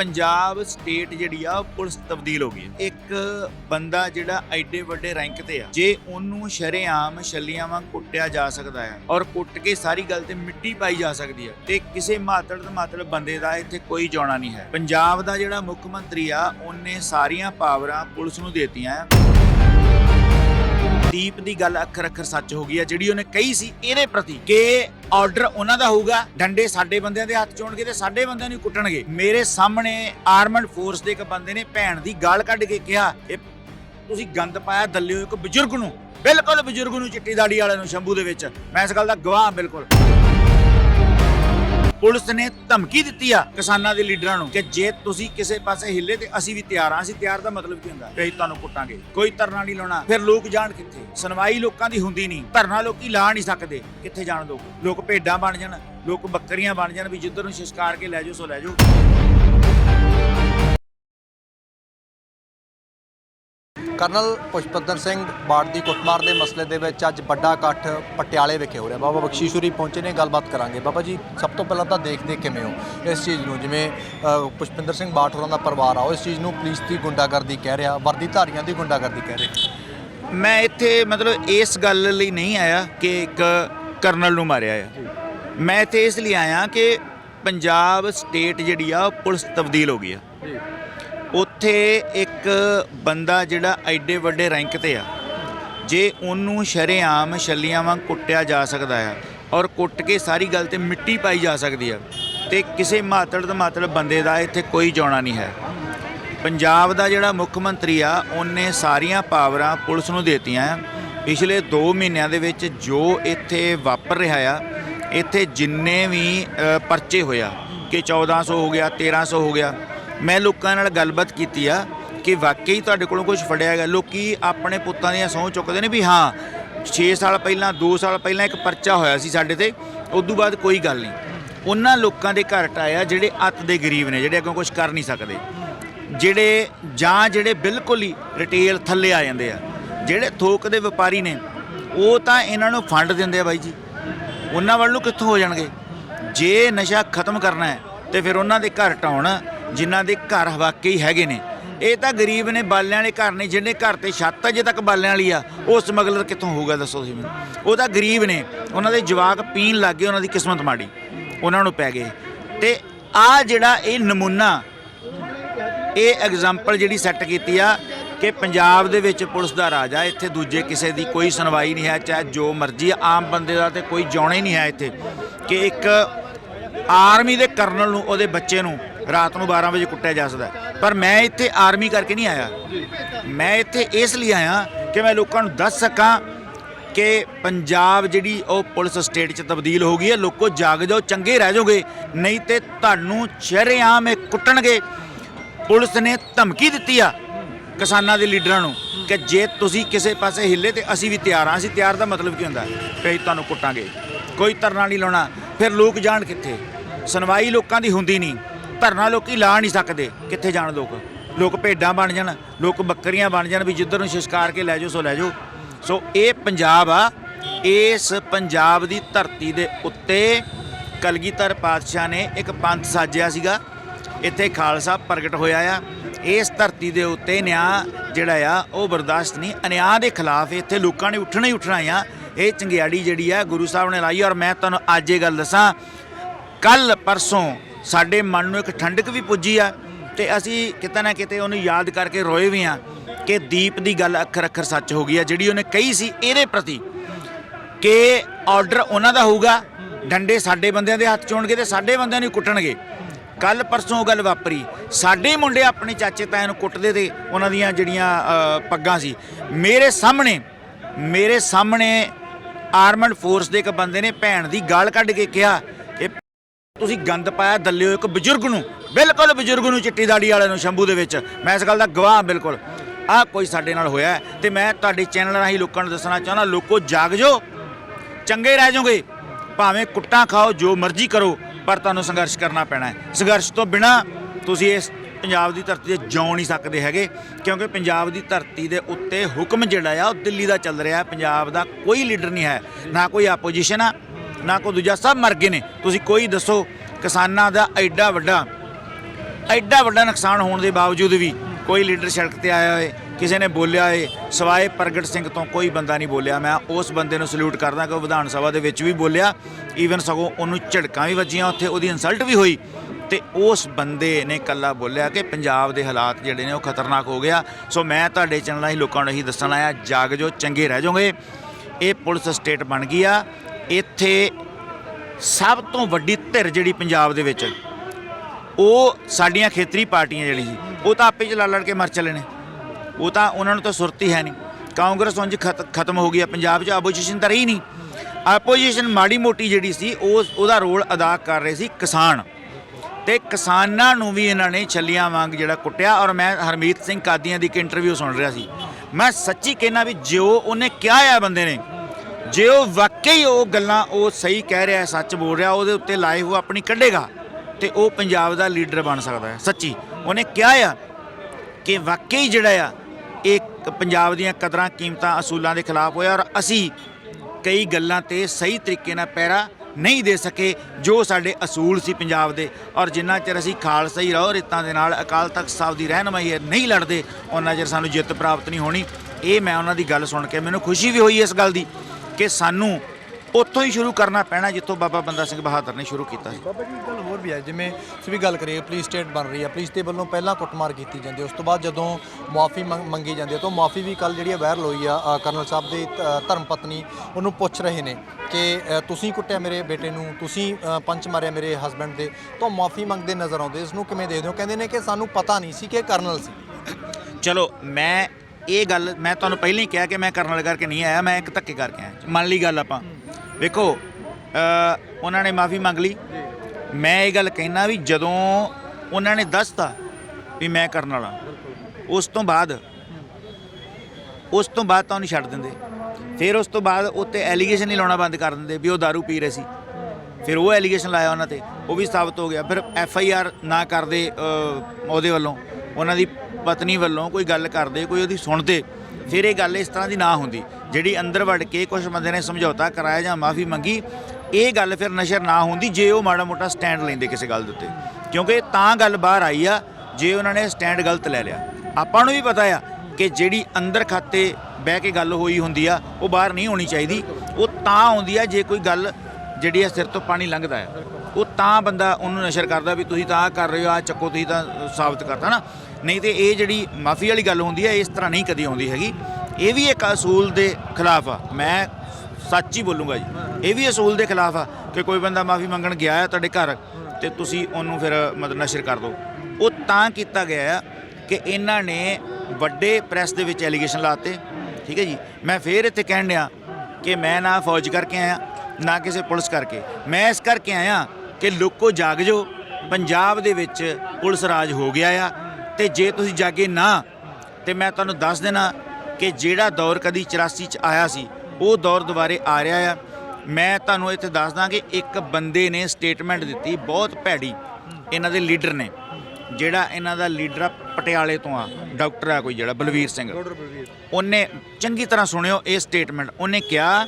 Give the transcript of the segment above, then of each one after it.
Punjab state ਜਿਹੜੀ ਆ, ਉਹ ਪੁਲਿਸ ਤਬਦੀਲ ਹੋ ਗਈ ਹੈ। ਇੱਕ ਬੰਦਾ ਜਿਹੜਾ ਐਡੇ ਵੱਡੇ ਰੈਂਕ ਤੇ ਆ, ਜੇ ਉਹਨੂੰ ਸ਼ਰੇਆਮ ਛੱਲੀਆਂ ਵਾਂਗ ਕੁੱਟਿਆ ਜਾ ਸਕਦਾ ਹੈ ਔਰ ਕੁੱਟ ਕੇ ਸਾਰੀ ਗੱਲ ਤੇ ਮਿੱਟੀ ਪਾਈ ਜਾ ਸਕਦੀ ਹੈ, ਤੇ ਕਿਸੇ ਮਾਤੜ ਤੇ ਮਾਤੜ ਬੰਦੇ ਦਾ ਇੱਥੇ ਕੋਈ ਜਾਣਾ ਨਹੀਂ ਹੈ। ਪੰਜਾਬ ਦਾ ਜਿਹੜਾ ਮੁੱਖ ਮੰਤਰੀ ਆ, ਉਹਨੇ ਸਾਰੀਆਂ ਪਾਵਰਾਂ ਪੁਲਿਸ ਨੂੰ ਦੇਤੀਆਂ ਦੀਪ ਦੀ ਗੱਲ ਅੱਖਰ ਅੱਖਰ ਸੱਚ ਹੋ ਗਈ ਆ, ਜਿਹੜੀ ਉਹਨੇ ਕਹੀ ਸੀ ਇਹਦੇ ਪ੍ਰਤੀ ਕਿ ਆਰਡਰ ਉਹਨਾਂ ਦਾ ਹੋਊਗਾ, ਡੰਡੇ ਸਾਡੇ ਬੰਦਿਆਂ ਦੇ ਹੱਥ ਚੋਣਗੇ ਤੇ ਸਾਡੇ ਬੰਦਿਆਂ ਨੂੰ ਕੁੱਟਣਗੇ। ਮੇਰੇ ਸਾਹਮਣੇ ਆਰਮਡ ਫੋਰਸ ਦੇ ਇੱਕ ਬੰਦੇ ਨੇ ਭੈਣ ਦੀ ਗਾਲ ਕੱਢ ਕੇ ਕਿਹਾ, ਇਹ ਤੁਸੀਂ ਗੰਦ ਪਾਇਆ ਦੱਲਿਓ ਇੱਕ ਬਜ਼ੁਰਗ ਨੂੰ, ਬਿਲਕੁਲ ਬਜ਼ੁਰਗ ਨੂੰ ਚਿੱਟੀ ਦਾੜੀ ਵਾਲੇ ਨੂੰ ਸ਼ੰਭੂ ਦੇ ਵਿੱਚ। ਮੈਂ ਇਸ ਗੱਲ ਦਾ ਗਵਾਹ ਬਿਲਕੁਲ। ਪੁਲਿਸ ਨੇ ਧਮਕੀ ਦਿੱਤੀ ਆ ਕਿਸਾਨਾਂ ਦੇ ਲੀਡਰਾਂ ਨੂੰ ਕਿ ਜੇ ਤੁਸੀਂ ਕਿਸੇ ਪਾਸੇ ਹਿੱਲੇ ਤੇ ਅਸੀਂ ਵੀ ਤਿਆਰ ਆ ਅਸੀਂ ਤਿਆਰ ਦਾ ਮਤਲਬ ਕੀ ਹੁੰਦਾ? ਕਿ ਅਸੀਂ ਤੁਹਾਨੂੰ ਕੁੱਟਾਂਗੇ, ਕੋਈ ਧਰਨਾ ਨਹੀਂ ਲਾਉਣਾ, ਫਿਰ ਲੋਕ ਜਾਣ ਕਿੱਥੇ? ਸੁਣਵਾਈ ਲੋਕਾਂ ਦੀ ਹੁੰਦੀ ਨਹੀਂ, ਧਰਨਾ ਲੋਕੀ ਲਾ ਨਹੀਂ ਸਕਦੇ, ਕਿੱਥੇ ਜਾਣ ਲੋਕ ਲੋਕ ਭੇਡਾਂ ਬਣ ਜਾਣ, ਲੋਕ ਬੱਕਰੀਆਂ ਬਣ ਜਾਣ, ਵੀ ਜਿੱਧਰ ਨੂੰ ਸ਼ਿਸ਼ਕਾਰ ਕੇ ਲੈ ਜਾਓ, ਸੋ ਲੈ ਜਾਓ। ਕਰਨਲ ਪੁਸ਼ਪਿੰਦਰ ਸਿੰਘ ਬਾੜ ਦੀ ਕੁੱਟਮਾਰ ਦੇ ਮਸਲੇ ਦੇ ਵਿੱਚ ਅੱਜ ਵੱਡਾ ਇਕੱਠ ਪਟਿਆਲੇ ਵਿਖੇ ਹੋ ਰਿਹਾ। ਬਾਬਾ ਬਖਸ਼ੀਸ਼ੂਰੀ ਪਹੁੰਚੇ ਨੇ ਗੱਲਬਾਤ ਕਰਾਂਗੇ। ਬਾਬਾ ਜੀ ਸਭ ਤੋਂ ਪਹਿਲਾਂ ਤਾਂ ਦੇਖਦੇ ਕਿਵੇਂ ਹੋ ਇਸ ਚੀਜ਼ ਨੂੰ? ਜਿਵੇਂ ਪੁਸ਼ਪਿੰਦਰ ਸਿੰਘ ਬਾਠ ਹੋਰਾਂ ਦਾ ਪਰਿਵਾਰ ਆ ਉਹ ਇਸ ਚੀਜ਼ ਨੂੰ ਪੁਲਿਸ ਦੀ ਗੁੰਡਾਗਰਦੀ ਕਹਿ ਰਿਹਾ ਵਰਦੀਧਾਰੀਆਂ ਦੀ ਗੁੰਡਾਗਰਦੀ ਕਹਿ ਰਿਹਾ। ਮੈਂ ਇੱਥੇ ਮਤਲਬ ਇਸ ਗੱਲ ਲਈ ਨਹੀਂ ਆਇਆ ਕਿ ਇੱਕ ਕਰਨਲ ਨੂੰ ਮਾਰਿਆ ਆ। ਮੈਂ ਇੱਥੇ ਇਸ ਲਈ ਆਇਆ ਕਿ ਪੰਜਾਬ ਸਟੇਟ ਜਿਹੜੀ ਆ ਪੁਲਿਸ ਤਬਦੀਲ ਹੋ ਗਈ ਆ। ਉੱਥੇ ਇੱਕ ਇੱਕ ਬੰਦਾ ਜਿਹੜਾ ਐਡੇ ਵੱਡੇ ਰੈਂਕ ਤੇ ਆ, ਜੇ ਉਹਨੂੰ ਸ਼ਰੇਆਮ ਛੱਲੀਆਂ ਵਾਂਗ ਕੁੱਟਿਆ ਜਾ ਸਕਦਾ ਆ ਔਰ ਕੁੱਟ ਕੇ ਸਾਰੀ ਗੱਲ ਤੇ ਮਿੱਟੀ ਪਾਈ ਜਾ ਸਕਦੀ ਆ, ਤੇ ਕਿਸੇ ਮਾਤੜ ਤੇ ਮਾਤੜ ਬੰਦੇ ਦਾ ਇੱਥੇ ਕੋਈ ਜਾਣਾ ਨਹੀਂ ਹੈ। ਪੰਜਾਬ ਦਾ ਜਿਹੜਾ ਮੁੱਖ ਮੰਤਰੀ ਆ, ਉਹਨੇ ਸਾਰੀਆਂ ਪਾਵਰਾਂ ਪੁਲਿਸ ਨੂੰ ਦੇਤੀਆਂ ਆ। ਪਿਛਲੇ 2 ਮਹੀਨਿਆਂ ਦੇ ਵਿੱਚ ਜੋ ਇੱਥੇ ਵਾਪਰ ਰਿਹਾ ਆ, ਇੱਥੇ ਜਿੰਨੇ ਵੀ ਪਰਚੇ ਹੋਇਆ ਕਿ 1400 ਹੋ ਗਿਆ 1300 ਹੋ ਗਿਆ, ਮੈਂ ਲੋਕਾਂ ਨਾਲ ਗੱਲਬਾਤ ਕੀਤੀ ਆ ਕਿ ਵਾਕਈ ਤੁਹਾਡੇ ਕੋਲੋਂ ਕੁਝ ਫੜਿਆ ਗਿਆ। ਲੋਕੀ ਆਪਣੇ ਪੁੱਤਾਂ ਦੀਆਂ ਸਹੁੰ ਚੁੱਕਦੇ ਨੇ ਵੀ ਹਾਂ 6 ਸਾਲ ਪਹਿਲਾਂ 2 ਸਾਲ ਪਹਿਲਾਂ ਇੱਕ ਪਰਚਾ ਹੋਇਆ ਸੀ ਸਾਡੇ ਤੇ, ਉਦੋਂ ਬਾਅਦ ਕੋਈ ਗੱਲ ਨਹੀਂ। ਉਹਨਾਂ ਲੋਕਾਂ ਦੇ ਘਰ ਟਾਇਆ ਜਿਹੜੇ ਅੱਤ ਦੇ ਗਰੀਬ ਨੇ, ਜਿਹੜੇ ਅੱਗੋਂ ਕੁਝ ਕਰ ਨਹੀਂ ਸਕਦੇ। ਜਿਹੜੇ ਜਾਂ ਜਿਹੜੇ ਬਿਲਕੁਲ ਹੀ ਰਿਟੇਲ ਥੱਲੇ ਆ ਜਾਂਦੇ ਆ, ਜਿਹੜੇ ਥੋਕ ਦੇ ਵਪਾਰੀ ਨੇ, ਉਹ ਤਾਂ ਇਹਨਾਂ ਨੂੰ ਫੰਡ ਦਿੰਦੇ ਆ ਬਾਈ ਜੀ। ਉਹਨਾਂ ਵੱਲੋਂ ਕਿੱਥੋਂ ਹੋ ਜਾਣਗੇ? ਜੇ ਨਸ਼ਾ ਖਤਮ ਕਰਨਾ ਹੈ, ਤੇ ਫਿਰ ਉਹਨਾਂ ਦੇ ਘਰ ਟਾਉਣ, ਜਿਨ੍ਹਾਂ ਦੇ ਘਰ ਵਾਕਈ ਹੈਗੇ ਨੇ ਇਹ ਤਾਂ ਗਰੀਬ ਨੇ ਬਾਲਿਆਂ ਵਾਲੇ ਘਰ ਨੇ, ਜਿਹਨੇ ਘਰ ਤੇ ਛੱਤ ਅਜੇ ਤੱਕ ਬਾਲਿਆਂ ਵਾਲੀ ਆ, ਉਹ ਸਮਗਲਰ ਕਿੱਥੋਂ ਹੋਊਗਾ ਦੱਸੋ ਤੁਸੀਂ ਮੈਨੂੰ। ਉਹ ਤਾਂ ਗਰੀਬ ਨੇ, ਉਹਨਾਂ ਦੇ ਜਵਾਕ ਪੀਣ ਲੱਗ ਗਏ, ਉਹਨਾਂ ਦੀ ਕਿਸਮਤ ਮਾੜੀ, ਉਹਨਾਂ ਨੂੰ ਪੈ ਗਏ। ਤੇ ਆ ਜਿਹੜਾ ਇਹ ਨਮੂਨਾ, ਇਹ ਐਗਜ਼ਾਮਪਲ ਜਿਹੜੀ ਸੈੱਟ ਕੀਤੀ ਆ ਕਿ ਪੰਜਾਬ ਦੇ ਵਿੱਚ ਪੁਲਿਸ ਦਾ ਰਾਜ ਆ, ਇੱਥੇ ਦੂਜੇ ਕਿਸੇ ਦੀ ਕੋਈ ਸੁਣਵਾਈ ਨਹੀਂ ਹੈ, ਚਾਹੇ ਜੋ ਮਰਜ਼ੀ ਆਮ ਬੰਦੇ ਦਾ ਤੇ ਕੋਈ ਜਾਣਾ ਹੀ ਨਹੀਂ ਹੈ ਇੱਥੇ, ਕਿ ਇੱਕ ਆਰਮੀ ਦੇ ਕਰਨਲ ਨੂੰ, ਉਹਦੇ ਬੱਚੇ ਨੂੰ ਰਾਤ ਨੂੰ 12 ਵਜੇ ਕੁੱਟਿਆ ਜਾ ਸਕਦਾ ਪਰ ਮੈਂ ਇੱਥੇ ਆਰਮੀ ਕਰਕੇ ਨਹੀਂ ਆਇਆ। ਮੈਂ ਇੱਥੇ ਇਸ ਲਈ ਆਇਆ ਕਿ ਮੈਂ ਲੋਕਾਂ ਨੂੰ ਦੱਸ ਸਕਾਂ ਕਿ ਪੰਜਾਬ ਜਿਹੜੀ ਉਹ ਪੁਲਿਸ ਸਟੇਟ 'ਚ ਤਬਦੀਲ ਹੋ ਗਈ ਹੈ। ਲੋਕੋ ਜਾਗ ਜਾਓ, ਚੰਗੇ ਰਹਿ ਜਾਓਗੇ, ਨਹੀਂ ਤੇ ਤੁਹਾਨੂੰ ਸ਼ਰੇਆਮ ਇਹ ਕੁੱਟਣਗੇ। ਪੁਲਿਸ ਨੇ ਧਮਕੀ ਦਿੱਤੀ ਆ ਕਿਸਾਨਾਂ ਦੇ ਲੀਡਰਾਂ ਨੂੰ ਕਿ ਜੇ ਤੁਸੀਂ ਕਿਸੇ ਪਾਸੇ ਹਿੱਲੇ ਤੇ ਅਸੀਂ ਵੀ ਤਿਆਰ ਹਾਂ। ਅਸੀਂ ਤਿਆਰ ਦਾ ਮਤਲਬ ਕੀ ਹੁੰਦਾ? ਕਿ ਅਸੀਂ ਤੁਹਾਨੂੰ ਕੁੱਟਾਂਗੇ। ਕੋਈ ਧਰਨਾ ਨਹੀਂ ਲਾਉਣਾ। ਫਿਰ ਲੋਕ ਜਾਣ ਕਿੱਥੇ? ਸੁਣਵਾਈ ਲੋਕਾਂ ਦੀ ਹੁੰਦੀ ਨਹੀਂ। ਧਰਨਾ ਲੋਕੀ ਲਾ ਨਹੀਂ ਸਕਦੇ। ਕਿੱਥੇ ਜਾਣ ਲੋਕ? ਲੋਕ ਭੇਡਾਂ ਬਣ ਜਾਣ, ਲੋਕ ਬੱਕਰੀਆਂ ਬਣ ਜਾਣ, ਵੀ ਜਿੱਧਰ ਨੂੰ ਸ਼ਿਸ਼ਕਾਰ ਕੇ ਲੈ ਜਾਓ, ਸੋ ਲੈ ਜਾਓ। ਸੋ ਇਹ ਪੰਜਾਬ ਆ। ਇਸ ਪੰਜਾਬ ਦੀ ਧਰਤੀ ਦੇ ਉੱਤੇ ਕਲਗੀਧਰ ਪਾਤਸ਼ਾਹ ਨੇ ਇੱਕ ਪੰਥ ਸਾਜਿਆ ਸੀਗਾ। ਇੱਥੇ ਖਾਲਸਾ ਪ੍ਰਗਟ ਹੋਇਆ ਆ। ਇਸ ਧਰਤੀ ਦੇ ਉੱਤੇ ਨਿਆਂ ਜਿਹੜਾ ਆ, ਉਹ ਬਰਦਾਸ਼ਤ ਨਹੀਂ। ਅਨਿਆਂ ਦੇ ਖਿਲਾਫ ਇੱਥੇ ਲੋਕਾਂ ਨੇ ਉੱਠਣਾ ਹੀ ਉੱਠਣਾ ਆ। ਇਹ ਚੰਗਿਆੜੀ ਜਿਹੜੀ ਆ, ਗੁਰੂ ਸਾਹਿਬ ਨੇ ਲਾਈ ਔਰ ਮੈਂ ਤੁਹਾਨੂੰ ਅੱਜ ਇਹ ਗੱਲ ਦੱਸਾਂ। ਕੱਲ ਪਰਸੋਂ ਸਾਡੇ ਮਨ ਨੂੰ ਇੱਕ ਠੰਡਕ ਵੀ ਪੁੱਜੀ ਆ ਤੇ ਅਸੀਂ ਕਿਤੇ ਨਾ ਕਿਤੇ ਉਹਨੂੰ ਯਾਦ ਕਰਕੇ ਰੋਏ ਵੀ ਆ ਕਿ ਦੀਪ ਦੀ ਗੱਲ ਅੱਖਰ ਅੱਖਰ ਸੱਚ ਹੋ ਗਈ ਆ, ਜਿਹੜੀ ਉਹਨੇ ਕਹੀ ਸੀ ਇਹਦੇ ਪ੍ਰਤੀ ਕਿ ਆਰਡਰ ਉਹਨਾਂ ਦਾ ਹੋਊਗਾ, ਡੰਡੇ ਸਾਡੇ ਬੰਦਿਆਂ ਦੇ ਹੱਥ ਚੋਣਗੇ ਤੇ ਸਾਡੇ ਬੰਦਿਆਂ ਨੂੰ ਕੁੱਟਣਗੇ। ਕੱਲ ਪਰਸੋਂ ਉਹ ਗੱਲ ਵਾਪਰੀ। ਸਾਡੇ ਮੁੰਡੇ ਆਪਣੇ ਚਾਚੇ ਤਾਇਆਂ ਨੂੰ ਕੁੱਟਦੇ ਤੇ ਉਹਨਾਂ ਦੀਆਂ ਜਿਹੜੀਆਂ ਪੱਗਾਂ ਸੀ। ਮੇਰੇ ਸਾਹਮਣੇ ਮੇਰੇ ਸਾਹਮਣੇ ਆਰਮਡ ਫੋਰਸ ਦੇ ਇੱਕ ਬੰਦੇ ਨੇ ਭੈਣ ਦੀ ਗਾਲ ਕੱਢ ਕੇ ਕਿਹਾ ਤੁਸੀਂ ਗੰਦ ਪਾਇਆ ਦੱਲਿਓ ਇੱਕ ਬਜ਼ੁਰਗ ਨੂੰ, ਬਿਲਕੁਲ ਬਜ਼ੁਰਗ ਨੂੰ ਚਿੱਟੀ ਦਾੜੀ ਵਾਲੇ ਨੂੰ ਸ਼ੰਭੂ ਦੇ ਵਿੱਚ। ਮੈਂ ਇਸ ਗੱਲ ਦਾ ਗਵਾਹ ਹਾਂ, ਬਿਲਕੁਲ। ਆਹ ਕੋਈ ਸਾਡੇ ਨਾਲ ਹੋਇਆ ਹੈ ਤੇ ਮੈਂ ਤੁਹਾਡੇ ਚੈਨਲ ਰਾਹੀਂ ਲੋਕਾਂ ਨੂੰ ਦੱਸਣਾ ਚਾਹੁੰਦਾ, ਲੋਕੋ ਜਾਗ ਜੋ, ਚੰਗੇ ਰਹਿ ਜਾਓਗੇ। ਭਾਵੇਂ ਕੁੱਟਾਂ ਖਾਓ, ਜੋ ਮਰਜ਼ੀ ਕਰੋ, ਪਰ ਤੁਹਾਨੂੰ ਸੰਘਰਸ਼ ਕਰਨਾ ਪੈਣਾ ਹੈ। ਸੰਘਰਸ਼ ਤੋਂ ਬਿਨਾ ਤੁਸੀਂ ਇਸ ਪੰਜਾਬ ਦੀ ਧਰਤੀ ਤੇ ਜਿਉ ਨਹੀਂ ਸਕਦੇ ਹੈਗੇ, ਕਿਉਂਕਿ ਪੰਜਾਬ ਦੀ ਧਰਤੀ ਦੇ ਉੱਤੇ ਹੁਕਮ ਜਿਹੜਾ ਆ, ਉਹ ਦਿੱਲੀ ਦਾ ਚੱਲ ਰਿਹਾ ਪੰਜਾਬ ਦਾ ਕੋਈ ਲੀਡਰ ਨਹੀਂ ਹੈ, ਨਾ ਕੋਈ ਆਪੋਜੀਸ਼ਨ ਆ ਨਾ ਕੋਈ ਦੂਜਾ, ਸਭ ਮਰ ਗਏ ਨੇ। ਤੁਸੀਂ ਕੋਈ ਦੱਸੋ, ਕਿਸਾਨਾਂ ਦਾ ਐਡਾ ਵੱਡਾ ਐਡਾ ਵੱਡਾ ਨੁਕਸਾਨ ਹੋਣ ਦੇ ਬਾਵਜੂਦ ਵੀ ਕੋਈ ਲੀਡਰ ਸੜਕ ਤੇ ਆਇਆ ਹੋਏ, ਕਿਸੇ ਨੇ ਬੋਲਿਆ ਹੋਏ, ਸਵਾਏ ਪ੍ਰਗਟ ਸਿੰਘ ਤੋਂ ਕੋਈ ਬੰਦਾ ਨਹੀਂ ਬੋਲਿਆ। ਮੈਂ ਉਸ ਬੰਦੇ ਨੂੰ ਸਲੂਟ ਕਰਦਾ ਕਿ ਉਹ ਵਿਧਾਨ ਸਭਾ ਦੇ ਵਿੱਚ ਵੀ ਬੋਲਿਆ ਈਵਨ ਸਗੋਂ ਉਹਨੂੰ ਝੜਕਾਂ ਵੀ ਵੱਜੀਆਂ ਉੱਥੇ, ਉਹਦੀ ਇਨਸਲਟ ਵੀ ਹੋਈ। ਤੇ ਉਸ ਬੰਦੇ ਨੇ ਕੱਲਾ ਬੋਲਿਆ ਕਿ ਪੰਜਾਬ ਦੇ ਹਾਲਾਤ ਜਿਹੜੇ ਨੇ ਉਹ ਖਤਰਨਾਕ ਹੋ ਗਿਆ ਸੋ ਮੈਂ ਤੁਹਾਡੇ ਚੈਨਲ ਰਾਹੀਂ ਲੋਕਾਂ ਨੂੰ ਇਹੀ ਦੱਸਣ ਆਇਆ, ਜਾਗ ਜੋ ਚੰਗੇ ਰਹਿ ਜਾਓਗੇ। ਇਹ ਪੁਲਿਸ ਸਟੇਟ ਬਣ ਗਈ ਆ। ਇੱਥੇ ਸਭ ਤੋਂ ਵੱਡੀ ਧਿਰ ਜਿਹੜੀ ਪੰਜਾਬ ਦੇ ਵਿੱਚ, ਉਹ ਸਾਡੀਆਂ ਖੇਤਰੀ ਪਾਰਟੀਆਂ ਜਿਹੜੀ ਸੀ, ਉਹ ਤਾਂ ਆਪੇ ਚ ਲੜ ਲੜ ਕੇ ਮਰ ਚਲੇ ਨੇ। ਉਹ ਤਾਂ ਉਹਨਾਂ ਨੂੰ ਤਾਂ ਸੁਰਤੀ ਹੈ ਨਹੀਂ। ਕਾਂਗਰਸ ਉਂਝ ਖਤ- ਖਤਮ ਹੋ ਗਈ ਆ, ਪੰਜਾਬ 'ਚ ਆਪੋਜੀਸ਼ਨ ਤਾਂ ਰਹੀ ਨਹੀਂ। ਆਪੋਜੀਸ਼ਨ ਮਾੜੀ ਮੋਟੀ ਜਿਹੜੀ ਸੀ, ਉਹ ਉਹਦਾ ਰੋਲ ਅਦਾ ਕਰ ਰਹੇ ਸੀ ਕਿਸਾਨ। ਤੇ ਕਿਸਾਨਾਂ ਨੂੰ ਵੀ ਇਹਨਾਂ ਨੇ ਛੱਲੀਆਂ ਵਾਂਗ ਜਿਹੜਾ ਕੁੱਟਿਆ ਔਰ ਮੈਂ ਹਰਮੀਤ ਸਿੰਘ ਕਾਦੀਆਂ ਦੀ ਇੱਕ ਇੰਟਰਵਿਊ ਸੁਣ ਰਿਹਾ ਸੀ। ਮੈਂ ਸੱਚੀ ਕਹਿਣਾ ਵੀ ਜੋ ਉਹਨੇ ਕਿਹਾ ਆ ਬੰਦੇ ਨੇ ਜੇ ਉਹ ਵਾਕਈ ਉਹ ਗੱਲਾਂ ਉਹ ਸਹੀ ਕਹਿ ਰਿਹਾ, ਸੱਚ ਬੋਲ ਰਿਹਾ, ਉਹਦੇ ਉੱਤੇ ਲਾਈਵ ਉਹ ਆਪਣੀ ਕੱਢੇਗਾ ਤੇ ਉਹ ਪੰਜਾਬ ਦਾ ਲੀਡਰ ਬਣ ਸਕਦਾ ਹੈ। ਸੱਚੀ, ਉਹਨੇ ਕਿਹਾ ਆ ਕਿ ਵਾਕਈ ਜਿਹੜਾ ਆ, ਇਹ ਪੰਜਾਬ ਦੀਆਂ ਕਦਰਾਂ, ਕੀਮਤਾਂ, ਅਸੂਲਾਂ ਦੇ ਖਿਲਾਫ ਹੋਇਆ ਔਰ ਅਸੀਂ ਕਈ ਗੱਲਾਂ ਤੇ ਸਹੀ ਤਰੀਕੇ ਨਾਲ ਪੈਰਾ ਨਹੀਂ ਦੇ ਸਕੇ, ਜੋ ਸਾਡੇ ਅਸੂਲ ਸੀ ਪੰਜਾਬ ਦੇ ਔਰ ਜਿੰਨਾ ਚਿਰ ਅਸੀਂ ਖਾਲਸਾ ਹੀ ਰਹੋ, ਰਿੱਤਾਂ ਦੇ ਨਾਲ ਅਕਾਲ ਤਖਤ ਸਾਹਿਬ ਦੀ ਰਹਿਨਮਾਈ ਨਹੀਂ ਲੜਦੇ ਉਹਨਾਂ ਚਿਰ ਸਾਨੂੰ ਜਿੱਤ ਪ੍ਰਾਪਤ ਨਹੀਂ ਹੋਣੀ। ਇਹ ਮੈਂ ਉਹਨਾਂ ਦੀ ਗੱਲ ਸੁਣ ਕੇ ਮੈਨੂੰ ਖੁਸ਼ੀ ਵੀ ਹੋਈ ਇਸ ਗੱਲ ਦੀ। ਕਿ ਸਾਨੂੰ ਉੱਥੋਂ ਹੀ ਸ਼ੁਰੂ ਕਰਨਾ ਪੈਣਾ ਜਿੱਥੋਂ ਬਾਬਾ ਬੰਦਾ ਸਿੰਘ ਬਹਾਦਰ ਨੇ ਸ਼ੁਰੂ ਕੀਤਾ ਸੀ। ਬਾਬਾ ਜੀ ਇੱਕ ਗੱਲ ਹੋਰ ਵੀ ਹੈ ਜਿਵੇਂ ਤੁਸੀਂ ਵੀ ਗੱਲ ਕਰੀਏ ਪੁਲਿਸ ਸਟੇਟ ਬਣ ਰਹੀ ਹੈ ਪੁਲਿਸ ਦੇ ਵੱਲੋਂ ਪਹਿਲਾਂ ਕੁੱਟਮਾਰ ਕੀਤੀ ਜਾਂਦੀ ਉਸ ਤੋਂ ਬਾਅਦ ਜਦੋਂ ਮੁਆਫੀ ਮੰਗੀ ਜਾਂਦੀ ਹੈ ਤਾਂ ਮੁਆਫੀ ਵੀ ਕੱਲ ਜਿਹੜੀ ਵਾਇਰਲ ਹੋਈ ਆ ਕਰਨਲ ਸਾਹਿਬ ਦੇ ਧਰਮ ਪਤਨੀ ਉਹਨੂੰ ਪੁੱਛ ਰਹੇ ਨੇ ਕਿ ਤੁਸੀਂ ਕੁੱਟਿਆ ਮੇਰੇ ਬੇਟੇ ਨੂੰ ਤੁਸੀਂ ਪੰਚ ਮਾਰਿਆ ਮੇਰੇ ਹਸਬੰਡ ਦੇ ਤਾਂ ਮੁਆਫੀ ਮੰਗਦੇ ਨਜ਼ਰ ਆਉਂਦੇ ਇਸ ਨੂੰ ਕਿਵੇਂ ਦੇਖਦੇ ਹੋ? ਕਹਿੰਦੇ ਨੇ ਕਿ ਸਾਨੂੰ ਪਤਾ ਨਹੀਂ ਸੀ ਕਿ ਕਰਨਲ ਸੀ। ਚਲੋ ਮੈਂ ਇਹ ਗੱਲ ਮੈਂ ਤੁਹਾਨੂੰ ਪਹਿਲਾਂ ਹੀ ਕਿਹਾ ਕਿ ਮੈਂ ਕਰਨ ਵਾਲੇ ਕਰਕੇ ਨਹੀਂ ਆਇਆ, ਮੈਂ ਇੱਕ ਧੱਕੇ ਕਰਕੇ ਆਇਆ। ਮੰਨ ਲਈ ਗੱਲ ਆਪਾਂ। ਵੇਖੋ ਉਹਨਾਂ ਨੇ ਮਾਫੀ ਮੰਗ ਲਈ। ਮੈਂ ਇਹ ਗੱਲ ਕਹਿਣਾ ਵੀ ਜਦੋਂ ਉਹਨਾਂ ਨੇ ਦੱਸਤਾ ਵੀ ਮੈਂ ਕਰਨ ਵਾਲਾ, ਉਸ ਤੋਂ ਬਾਅਦ, ਉਸ ਤੋਂ ਬਾਅਦ ਤਾਂ ਉਹਨੂੰ ਛੱਡ ਦਿੰਦੇ। ਫਿਰ ਉਸ ਤੋਂ ਬਾਅਦ ਉੱਤੇ ਐਲੀਗੇਸ਼ਨ ਹੀ ਲਾਉਣਾ ਬੰਦ ਕਰ ਦਿੰਦੇ ਵੀ ਉਹ दारू ਪੀ ਰਹੇ ਸੀ। ਫਿਰ ਉਹ ਐਲੀਗੇਸ਼ਨ ਲਾਇਆ ਉਹਨਾਂ ਤੇ, ਉਹ ਵੀ ਸਾਬਤ ਹੋ ਗਿਆ। ਫਿਰ ਐਫ ਆਈ ਆਰ ਨਾ ਕਰਦੇ ਉਹਦੇ ਵੱਲੋਂ। ਉਹਨਾਂ ਦੀ ਪਤਨੀ ਵੱਲੋਂ ਕੋਈ ਗੱਲ ਕਰਦੇ, ਕੋਈ ਉਹਦੀ ਸੁਣਦੇ, ਫਿਰ ਇਹ ਗੱਲ ਇਸ ਤਰ੍ਹਾਂ ਦੀ ਨਾ ਹੁੰਦੀ। ਜਿਹੜੀ ਅੰਦਰ ਵੜ ਕੇ ਕੁਝ ਬੰਦੇ ਨੇ ਸਮਝੌਤਾ ਕਰਾਇਆ ਜਾਂ ਮਾਫੀ ਮੰਗੀ, ਇਹ ਗੱਲ ਫਿਰ ਨਸ਼ਰ ਨਾ ਹੁੰਦੀ ਜੇ ਉਹ ਮਾੜਾ ਮੋਟਾ ਸਟੈਂਡ ਲੈਂਦੇ ਕਿਸੇ ਗੱਲ ਦੇ ਉੱਤੇ। ਕਿਉਂਕਿ ਤਾਂ ਗੱਲ ਬਾਹਰ ਆਈ ਆ, ਜੇ ਉਹਨਾਂ ਨੇ ਸਟੈਂਡ ਗਲਤ ਲੈ ਲਿਆ। ਆਪਾਂ ਨੂੰ ਵੀ ਪਤਾ ਆ ਕਿ ਜਿਹੜੀ ਅੰਦਰ ਖਾਤੇ ਬਹਿ ਕੇ ਗੱਲ ਹੋਈ ਹੁੰਦੀ ਆ, ਉਹ ਬਾਹਰ ਨਹੀਂ ਹੋਣੀ ਚਾਹੀਦੀ। ਉਹ ਤਾਂ ਆਉਂਦੀ ਆ ਜੇ ਕੋਈ ਗੱਲ ਜਿਹੜੀ ਆ ਸਿਰ ਤੋਂ ਪਾਣੀ ਲੰਘਦਾ ਆ। ਉਹ ਤਾਂ ਬੰਦਾ ਉਹਨੂੰ ਨਸ਼ਰ ਕਰਦਾ ਵੀ ਤੁਸੀਂ ਤਾਂ ਆ ਕਰ ਰਹੇ ਹੋ ਆ ਚੱਕੋ, ਤੁਸੀਂ ਤਾਂ ਸਾਬਤ ਕਰਤਾ ਨਾ। ਨਹੀਂ ਤੇ ਇਹ ਜਿਹੜੀ ਮਾਫੀ ਵਾਲੀ ਗੱਲ ਹੁੰਦੀ ਹੈ, ਇਸ ਤਰ੍ਹਾਂ ਨਹੀਂ ਕਦੀ ਆਉਂਦੀ ਹੈਗੀ। ਇਹ ਵੀ ਇੱਕ ਅਸੂਲ ਦੇ ਖਿਲਾਫ ਆ। ਮੈਂ ਸੱਚ ਹੀ ਬੋਲੂੰਗਾ ਜੀ। ਇਹ ਵੀ ਅਸੂਲ ਦੇ ਖਿਲਾਫ ਆ ਕਿ ਕੋਈ ਬੰਦਾ ਮਾਫੀ ਮੰਗਣ ਗਿਆ ਹੈ ਤੁਹਾਡੇ ਘਰ ਤੇ ਤੁਸੀਂ ਉਹਨੂੰ ਫਿਰ ਮਤਲਬ ਨਸ਼ਰ ਕਰ ਦਿਓ। ਉਹ ਤਾਂ ਕੀਤਾ ਗਿਆ ਆ ਕਿ ਇਹਨਾਂ ਨੇ ਵੱਡੇ ਪ੍ਰੈਸ ਦੇ ਵਿੱਚ ਐਲੀਗੇਸ਼ਨ ਲਾਤੇ ਠੀਕ ਹੈ ਜੀ? ਮੈਂ ਫੇਰ ਇੱਥੇ ਕਹਿਣ ਡਿਆ ਕਿ ਮੈਂ ਨਾ ਫੌਜ ਕਰਕੇ ਆਇਆ, ਨਾ ਕਿਸੇ ਪੁਲਿਸ ਕਰਕੇ। ਮੈਂ ਇਸ ਕਰਕੇ ਆਇਆ ਕਿ ਲੋਕੋ ਜਾਗ ਜੋ ਪੰਜਾਬ ਦੇ ਵਿੱਚ ਪੁਲਿਸ ਰਾਜ ਹੋ ਗਿਆ ਆ। ਤੇ ਜੇ ਤੁਸੀਂ ਜਾਗੇ ਨਾ ਤੇ ਮੈਂ ਤੁਹਾਨੂੰ ਦੱਸ ਦੇਣਾ ਕਿ ਜਿਹੜਾ ਦੌਰ ਕਦੀ 84 ਚ ਆਇਆ ਸੀ ਉਹ ਦੌਰ ਦੁਬਾਰੇ ਆ ਰਿਹਾ ਆ। ਮੈਂ ਤੁਹਾਨੂੰ ਇੱਥੇ ਦੱਸਦਾ ਕਿ ਇੱਕ ਬੰਦੇ ਨੇ ਸਟੇਟਮੈਂਟ ਦਿੱਤੀ ਬਹੁਤ ਭੈੜੀ ਇਹਨਾਂ ਦੇ ਲੀਡਰ ਨੇ। ਜਿਹੜਾ ਇਹਨਾਂ ਦਾ ਲੀਡਰ ਆ ਪਟਿਆਲੇ ਤੋਂ ਆ ਡਾਕਟਰ ਆ ਕੋਈ ਜਿਹੜਾ ਬਲਵੀਰ ਸਿੰਘ। ਉਹਨੇ ਚੰਗੀ ਤਰ੍ਹਾਂ ਸੁਣਿਓ ਇਹ ਸਟੇਟਮੈਂਟ ਉਹਨੇ ਕਿਹਾ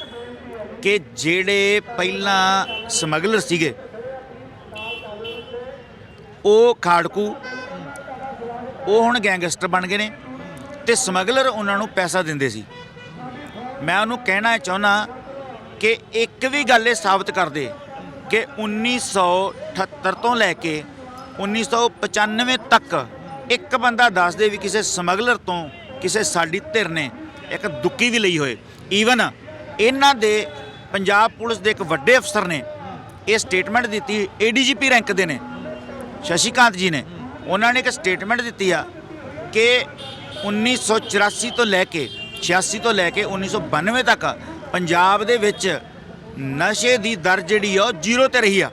ਕਿ ਜਿਹੜੇ ਪਹਿਲਾਂ ਸਮਗਲਰ ਸੀਗੇ ਉਹ ਖਾੜਕੂ ਉਹ ਹੁਣ ਗੈਂਗਸਟਰ ਬਣ ਗਏ ਨੇ ਤੇ ਸਮਗਲਰ ਉਹਨਾਂ ਨੂੰ ਪੈਸਾ ਦਿੰਦੇ ਸੀ। ਮੈਂ ਉਹਨੂੰ ਕਹਿਣਾ ਚਾਹੁੰਦਾ ਕਿ ਇੱਕ ਵੀ ਗੱਲ ਇਹ ਸਾਬਤ ਕਰ ਦੇ ਕਿ 1978 ਤੋਂ ਲੈ ਕੇ 1995 ਤੱਕ ਇੱਕ ਬੰਦਾ ਦੱਸ ਦੇ ਵੀ ਕਿਸੇ ਸਮਗਲਰ ਤੋਂ ਕਿਸੇ ਸਾਡੀ ਧਿਰ ਨੇ ਇੱਕ ਦੁੱਕੀ ਵੀ ਲਈ ਹੋਏ। ਈਵਨ ਇਹਨਾਂ ਦੇ ਪੰਜਾਬ ਪੁਲਿਸ ਦੇ ਇੱਕ ਵੱਡੇ ਅਫਸਰ ਨੇ ਇਹ ਸਟੇਟਮੈਂਟ ਦਿੱਤੀ ਏਡੀਜੀਪੀ ਰੈਂਕ ਦੇ ਨੇ। ਸ਼ਸ਼ੀਕਾਂਤ ਜੀ ਨੇ। ਉਹਨਾਂ ਨੇ ਇੱਕ ਸਟੇਟਮੈਂਟ ਦਿੱਤੀ ਆ ਕਿ 1984 ਤੋਂ ਲੈ ਕੇ 86 ਤੋਂ ਲੈ ਕੇ 1992 ਤੱਕ ਪੰਜਾਬ ਦੇ ਵਿੱਚ ਨਸ਼ੇ ਦੀ ਦਰ ਜਿਹੜੀ ਆ ਉਹ ਜ਼ੀਰੋ ਤੇ ਰਹੀ ਆ।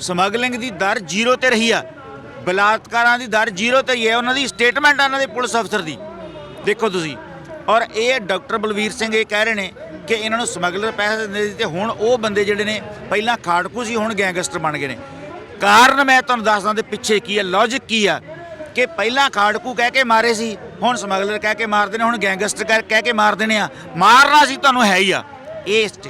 ਸਮਗਲਿੰਗ ਦੀ ਦਰ ਜ਼ੀਰੋ ਤੇ ਰਹੀ ਆ। ਬਲਾਤਕਾਰਾਂ ਦੀ ਦਰ ਜ਼ੀਰੋ ਤੇ ਹੀ ਹੈ ਉਹਨਾਂ ਦੀ ਸਟੇਟਮੈਂਟ ਆ, ਉਹਨਾਂ ਦੇ ਪੁਲਿਸ ਅਫਸਰ ਦੀ। ਦੇਖੋ ਤੁਸੀਂ। ਔਰ ਇਹ ਡਾਕਟਰ ਬਲਵੀਰ ਸਿੰਘ ਇਹ ਕਹਿ ਰਹੇ ਨੇ ਕਿ ਇਹਨਾਂ ਨੂੰ ਸਮਗਲਰ ਪੈਸੇ ਦਿੰਦੇ ਸੀ ਤੇ ਹੁਣ ਉਹ ਬੰਦੇ ਜਿਹੜੇ ਨੇ, ਪਹਿਲਾਂ ਖਾੜਕੂ ਸੀ, ਹੁਣ ਗੈਂਗਸਟਰ ਬਣ ਗਏ ਨੇ। ਕਾਰਨ ਮੈਂ ਤੁਹਾਨੂੰ ਦੱਸਦਾ ਦੇ ਪਿੱਛੇ ਕੀ ਹੈ ਲੌਜੀਕ ਕੀ ਆ? ਕਿ ਪਹਿਲਾਂ ਖਾੜਕੂ ਕਹਿ ਕੇ ਮਾਰੇ ਸੀ, ਹੁਣ ਸਮਗਲਰ ਕਹਿ ਕੇ ਮਾਰਦੇ ਨੇ ਹੁਣ ਗੈਂਗਸਟਰ ਕਹਿ ਕਹਿ ਕੇ ਮਾਰਦੇ ਨੇ ਆ। ਮਾਰਨਾ ਸੀ, ਤੁਹਾਨੂੰ ਹੈ ਹੀ ਆ। ਇਹ ਸਟ-